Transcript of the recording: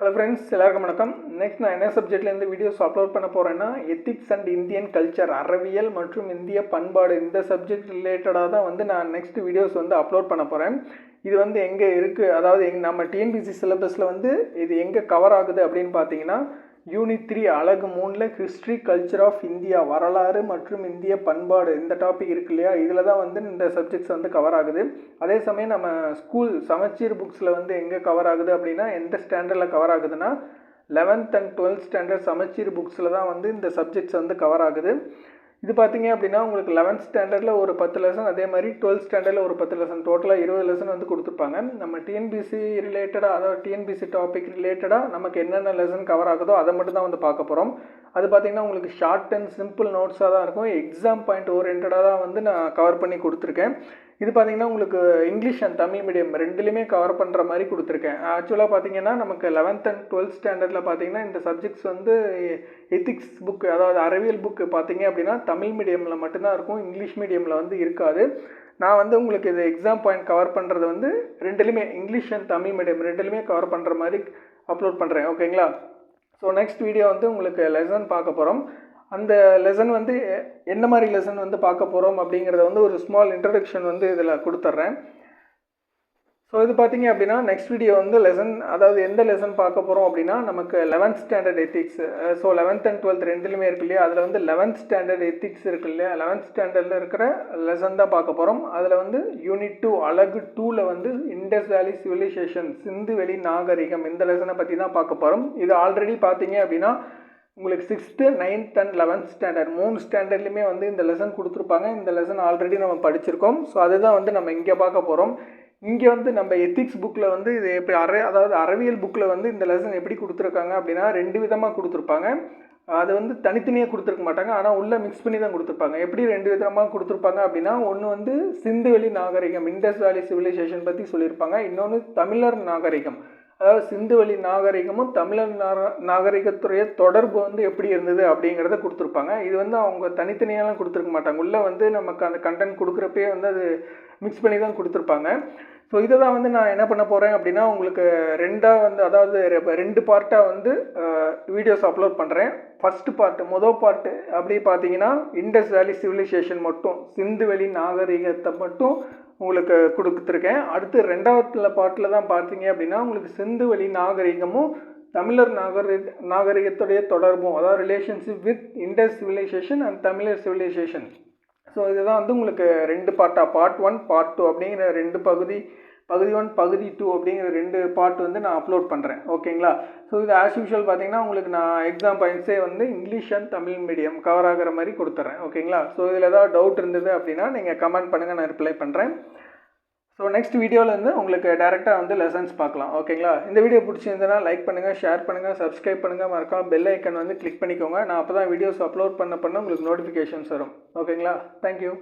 Hello friends எல்லாருக்கும் வணக்கம். Next நான் என்ன சப்ஜெக்ட்லேருந்து வீடியோஸ் அப்லோட் பண்ண போகிறேன்னா எத்திக்ஸ் அண்ட் இந்தியன் கல்ச்சர் அறவியல் மற்றும் இந்திய பண்பாடு. இந்த சப்ஜெக்ட் ரிலேட்டடாக தான் வந்து நான் நெக்ஸ்ட் வீடியோஸ் வந்து அப்லோட் பண்ண போகிறேன் இது வந்து எங்கே இருக்குது அதாவது எங் நம்ம டிஎன்பிசி சிலபஸில் வந்து இது எங்கே கவர் ஆகுது அப்படின்னு பார்த்தீங்கன்னா யூனிட் த்ரீ அழகு மூணில் ஹிஸ்ட்ரி கல்ச்சர் ஆஃப் இந்தியா வரலாறு மற்றும் இந்திய பண்பாடு இந்த டாபிக் இருக்கு இல்லையா? இதில் தான் வந்து இந்த சப்ஜெக்ட்ஸ் வந்து கவர் ஆகுது. அதே சமயம் நம்ம ஸ்கூல் சமச்சீர் புக்ஸில் வந்து எங்கே கவர் ஆகுது அப்படின்னா எந்த ஸ்டாண்டர்டில் கவர் ஆகுதுன்னா லெவன்த் அண்ட் டுவெல்த் ஸ்டாண்டர்ட் சமச்சீர் புக்ஸில் தான் வந்து இந்த சப்ஜெக்ட்ஸ் வந்து கவர் ஆகுது. இது பார்த்தீங்க அப்படின்னா உங்களுக்கு லெவன்த் ஸ்டாண்டர்டில் ஒரு பத்து லெசன் அதே மாதிரி டுவெல்த் ஸ்டாண்டர்டில் ஒரு பத்து லெசன் டோட்டலாக இருபது லெசன் வந்து கொடுத்துருப்பாங்க. நம்ம டிஎன்பிசி ரிலேட்டடாக அதாவது டிஎன்பிசி டாபிக் ரிலேட்டடாக நமக்கு என்னென்ன லெசன் கவர் ஆகுதோ அதை மட்டும் தான் வந்து பார்க்க போகிறோம் அது பார்த்தீங்கன்னா உங்களுக்கு ஷார்ட் அண்ட் சிம்பிள் நோட்ஸாக தான் இருக்கும். எக்ஸாம் பாயிண்ட் ஓரியன்டாக தான் வந்து நான் கவர் பண்ணி கொடுத்துருக்கேன். இது பார்த்தீங்கன்னா உங்களுக்கு இங்கிலீஷ் அண்ட் தமிழ் மீடியம் ரெண்டுலேயுமே கவர் பண்ணுற மாதிரி கொடுத்துருக்கேன். ஆக்சுவலாக பார்த்தீங்கன்னா நமக்கு லெவன்த் அண்ட் டுவெல்த் ஸ்டாண்டர்டில் பார்த்தீங்கன்னா இந்த சப்ஜெக்ட்ஸ் வந்து எத்திக்ஸ் புக்கு அதாவது அறிவியல் புக்கு பார்த்தீங்க அப்படின்னா தமிழ் மீடியமில் மட்டும்தான் இருக்கும் இங்கிலீஷ் மீடியமில் வந்து இருக்காது. நான் வந்து உங்களுக்கு இது எக்ஸாம் பாயிண்ட் கவர் பண்ணுறது வந்து ரெண்டுலேயுமே இங்கிலீஷ் அண்ட் தமிழ் மீடியம் ரெண்டுலேயுமே கவர் பண்ணுற மாதிரி அப்லோட் பண்ணுறேன் ஓகேங்களா ஸோ நெக்ஸ்ட் வீடியோ வந்து உங்களுக்கு லெசன் பார்க்க போகிறோம் அந்த லெசன் வந்து என்ன மாதிரி லெசன் வந்து பார்க்க போகிறோம் அப்படிங்கிறத வந்து ஒரு ஸ்மால் இன்ட்ரடக்ஷன் வந்து இதில் கொடுத்துட்றேன் ஸோ இது பார்த்தீங்க அப்படின்னா நெக்ஸ்ட் வீடியோ வந்து லெசன் அதாவது எந்த லெசன் பார்க்க போகிறோம் அப்படின்னா நமக்கு eleventh standard ethics so eleventh and twelfth ரெண்டுலையுமே இருக்கு இல்லையா? அதில் வந்து லெவன்த் ஸ்டாண்டர்ட் எத்திக்ஸ் இருக்கு இல்லையா? லெவன்த் ஸ்டாண்டர்டில் இருக்கிற லெசன் தான் பார்க்க போகிறோம் அதில் வந்து யூனிட் டூ அழகு டூவில் வந்து இண்டஸ் வேலி சிவிலைசேஷன் சிந்து வெளி நாகரிகம் இந்த லெசனை பற்றி தான் பார்க்க போகிறோம் இது ஆல்ரெடி பார்த்தீங்க அப்படின்னா உங்களுக்கு sixth ninth and eleventh standard மூணு ஸ்டாண்டர்ட்லையுமே வந்து இந்த லெசன் கொடுத்துருப்பாங்க. இந்த லெசன் ஆல்ரெடி நம்ம படிச்சிருக்கோம். ஸோ அதுதான் வந்து நம்ம இங்கே பார்க்க போகிறோம் இங்கே வந்து நம்ம எத்திக்ஸ் புக்கில் வந்து இது எப்படி அற அதாவது அறிவியல் புக்கில் வந்து இந்த லெசன் எப்படி கொடுத்துருக்காங்க அப்படின்னா ரெண்டு விதமாக கொடுத்துருப்பாங்க. அது வந்து தனித்தனியாக கொடுத்துருக்க மாட்டாங்க. ஆனால் உள்ளே மிக்ஸ் பண்ணி தான் கொடுத்துருப்பாங்க. எப்படி ரெண்டு விதமாக கொடுத்துருப்பாங்க அப்படின்னா ஒன்று வந்து சிந்துவெளி நாகரிகம் இண்டஸ் வேலி சிவிலைசேஷன் பற்றி சொல்லியிருப்பாங்க. இன்னொன்று தமிழர் நாகரிகம். அதாவது சிந்துவெளி நாகரிகமும் தமிழர் நாக நாகரிகத்துடைய தொடர்பு வந்து எப்படி இருந்தது அப்படிங்கிறத கொடுத்துருப்பாங்க. இது வந்து அவங்க தனித்தனியாலாம் கொடுத்துருக்க மாட்டாங்க. உள்ளே வந்து நமக்கு அந்த கண்டென்ட் கொடுக்குறப்பே வந்து அது மிக்ஸ் பண்ணி தான் கொடுத்துருப்பாங்க. ஸோ இதை தான் வந்து நான் என்ன பண்ண போகிறேன் அப்படின்னா உங்களுக்கு ரெண்டாக வந்து அதாவது ரெண்டு பார்ட்டாக வந்து வீடியோஸ் அப்லோட் பண்ணுறேன் ஃபஸ்ட்டு பார்ட்டு மொதல் பார்ட்டு அப்படி பார்த்தீங்கன்னா இண்டஸ் வேலி சிவிலைசேஷன் மட்டும் சிந்து வெளி நாகரிகத்தை மட்டும் உங்களுக்கு கொடுத்துருக்கேன். அடுத்து ரெண்டாவது பாட்டில் தான் பார்த்தீங்க அப்படின்னா உங்களுக்கு சிந்து வெளி நாகரிகமும் தமிழர் நாகரி நாகரிகத்துடைய தொடர்பும் அதாவது relationship with Indus civilisation and தமிழர் சிவிலைசேஷன் ஸோ இதுதான் வந்து உங்களுக்கு ரெண்டு பார்ட்டாக பார்ட் ஒன் பார்ட் டூ அப்படிங்கிற ரெண்டு பகுதி பகுதி ஒன் பகுதி டூ அப்படிங்கிற ரெண்டு பார்ட் வந்து நான் அப்லோட் பண்ணுறேன் ஓகேங்களா ஸோ இது ஆஸ் யூஷுவல் பார்த்தீங்கன்னா உங்களுக்கு நான் எக்ஸாம் பாயிண்ட்ஸே வந்து English and Tamil medium cover ஆகிற மாதிரி கொடுத்துட்றேன் ஓகேங்களா ஸோ இதில் ஏதாவது டவுட் இருந்தது அப்படின்னா நீங்கள் கமெண்ட் பண்ணுங்கள் நான் ரிப்ளை பண்ணுறேன் ஸோ நெக்ஸ்ட் வீடியோவிலேருந்து உங்களுக்கு டேரெக்டாக வந்து லெசன்ஸ் பார்க்கலாம். ஓகேங்களா இந்த வீடியோ பிடிச்சிருந்தனா லைக் பண்ணுங்கள் ஷேர் பண்ணுங்கள் சப்ஸ்கிரைப் பண்ணுங்கள் மறக்காம பெல் ஐக்கன் வந்து கிளிக் பண்ணிக்கோங்க. நான் அப்போ தான் வீடியோஸ் அப்லோட் பண்ண பண்ண உங்களுக்கு நோட்டிஃபிகேஷன்ஸ் வரும். ஓகேங்களா தேங்க்யூ